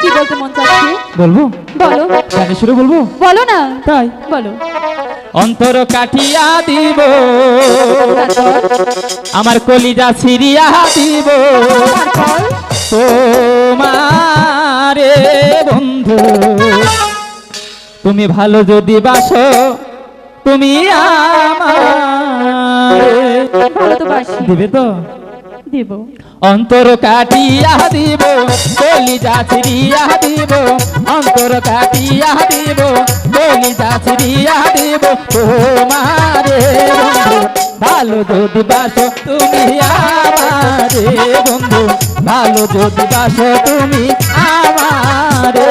কি বলতে মন চাচ্ছে বলব? বলো। গানে শুরু বলব? বলো না। তাই? বলো। অন্তর কাটিয়া দিব। আমার কলিজা ছিড়িয়া দিব। তোমারে বন্ধু তুমি ভালো যদি বাসো তুমি আমারে ভালো তো বাসি। দিবে তো? দেব। অন্তর কাটিয়া দিব, কলিজা ছিড়িয়া দিব। অন্তর কাটিয়া দিব, কলিজা ছিড়িয়া দিব। তোমারে বন্ধু, ভালো যদি বাসো তুমি আমারে বন্ধু, ভালো যদি বাসো তুমি আমারে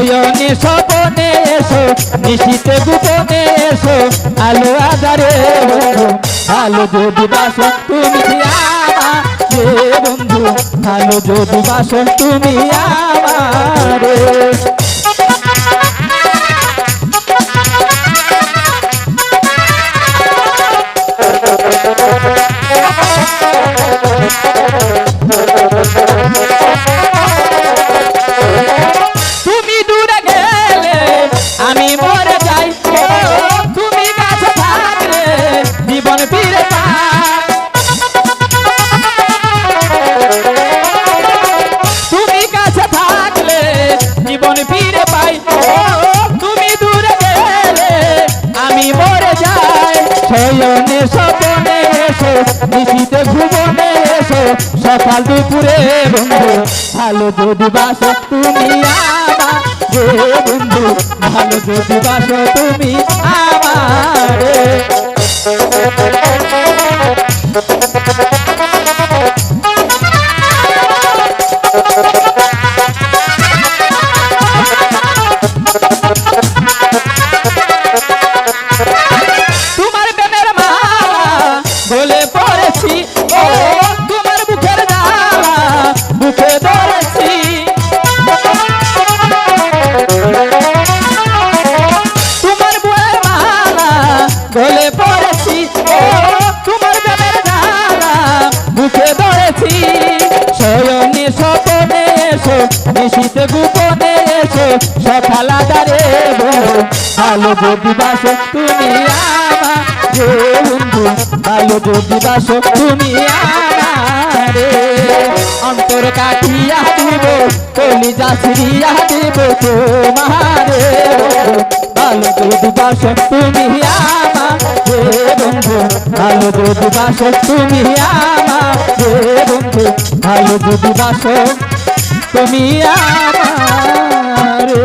ছয়নে সপনে এসো, নিশিতে গোপনে এসো, আলো আধারে বন্ধু, আলো যদি বাসো তুমি আমারে বন্ধু, আলো যদি বাসো তুমি আমারে। নিশিতে ভুবনে এসো, সকাল দুপুরে বন্ধু, ভালো যদি বাসো তুমি আমার। বন্ধু, ভালো যদি বাসো তুমি আমারে। এসো নিশিতে গোপনে এসো, সকালা দারে ভালো যদি বাসো তুমি আমারে ভালো যদি বাসো তুমি আমারে। অন্তর কাটিয়া দিব, কলিজা ছিড়িয়া দিব তোমারে। ভালো যদি বাসো তুমি আমারে যদি বাসো তুমি আমারে। বন্ধু ভালো যদি বাসো তুমি আমারে